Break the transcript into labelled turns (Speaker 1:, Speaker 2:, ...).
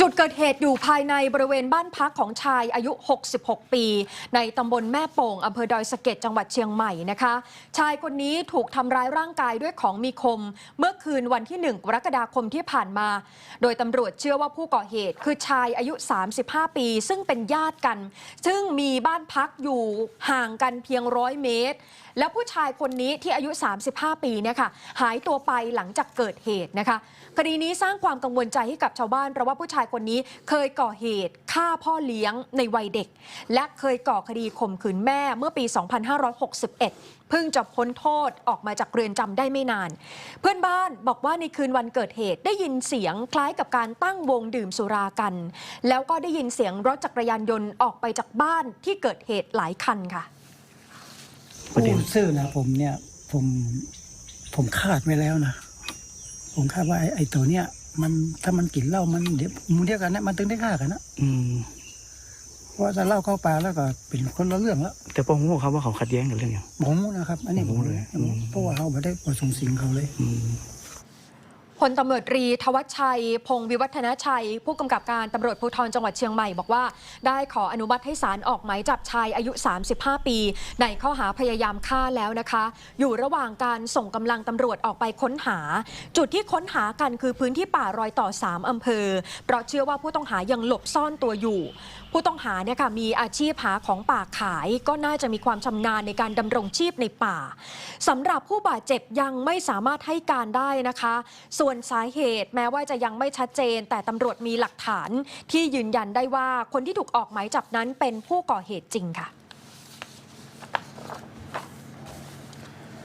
Speaker 1: จุดเกิดเหตุอยู่ภายในบริเวณบ้านพักของชายอายุ 66 ปี ในตำบลแม่โป่งอำเภอดอยสะเก็ดจังหวัดเชียงใหม่นะคะ ชายคนนี้ถูกทำร้ายร่างกายด้วยของมีคม เมื่อคืนวันที่ 1 กรกฎาคมที่ผ่านมา โดยตำรวจเชื่อว่าผู้ก่อเหตุคือชายอายุ 35 ปี ซึ่งเป็นญาติกัน ซึ่งมีบ้านพักอยู่ห่างกันเพียงร้อยเมตร แล้วผู้ชายคนนี้ที่อายุ 35 ปีเนี่ยค่ะหายตัวไปหลังจากเกิดเหตุนะคะ คดีนี้สร้างความกังวลใจให้กับชาวบ้านเพราะว่าผู้ชายคนนี้เคยก่อเหตุฆ่าพ่อเลี้ยงในวัยเด็ก และเคยก่อคดีข่มขืนแม่เมื่อปี 2561 เพิ่งจะพ้นโทษออกมาจากเรือนจำได้ไม่นาน เพื่อนบ้านบอกว่าในคืนวันเกิดเหตุได้ยินเสียงคล้ายกับการตั้งวงดื่มสุรากัน แล้วก็ได้ยินเสียงรถจักรยานยนต์ออกไปจากบ้านที่เกิดเหตุหลายคันค่ะ
Speaker 2: ประเด็น
Speaker 3: ผู้ซื่อนะผมเนี่ยผมผมคาดไว้แล้วนะ ผมคาดว่าไอ้ไอ้ตัวเนี้ย มันถ้ามันกินเหล้ามันเดี๋ยวมูเดียวกันนะมันถึงได้ฆ่ากันนะ
Speaker 2: อืม
Speaker 3: เพราะว่าถ้าเหล้าเข้าปากแล้วก็เป็นคนละเรื่องแล้ว
Speaker 2: แต่พ่อหูเขาว่าเขาขัดแย้งกันเรื่องอย่าง
Speaker 3: ผมนะครับ อันนี้
Speaker 2: ผมเลยอืม
Speaker 3: เพราะว่าเขาไม่ได้ประสงค์สิ่งเขาเลย
Speaker 2: อืม
Speaker 1: พลตำรวจตรีทวัชชัย พงวิวัฒนาชัย ผู้กำกับการตำรวจภูธรจังหวัดเชียงใหม่บอกว่า ได้ขออนุมัติให้ศาลออกหมายจับชายอายุ 35 ปี ในข้อหาพยายามฆ่าแล้วนะคะ อยู่ระหว่างการส่งกำลังตำรวจออกไปค้นหา จุดที่ค้นหากันคือพื้นที่ป่ารอยต่อ 3อำเภอ เพราะเชื่อว่าผู้ต้องหายังหลบซ่อนตัวอยู่ ผู้ต้องหาเนี่ยค่ะมีอาชีพหาของป่าขายก็น่าจะมีความชำนาญในการดำรงชีพในป่าสำหรับผู้บาดเจ็บยังไม่สามารถให้การได้นะคะส่วนสาเหตุแม้ว่าจะยังไม่ชัดเจน แต่ตำรวจมีหลักฐานที่ยืนยันได้ว่าคนที่ถูกออกหมายจับนั้นเป็นผู้ก่อเหตุจริงค่ะ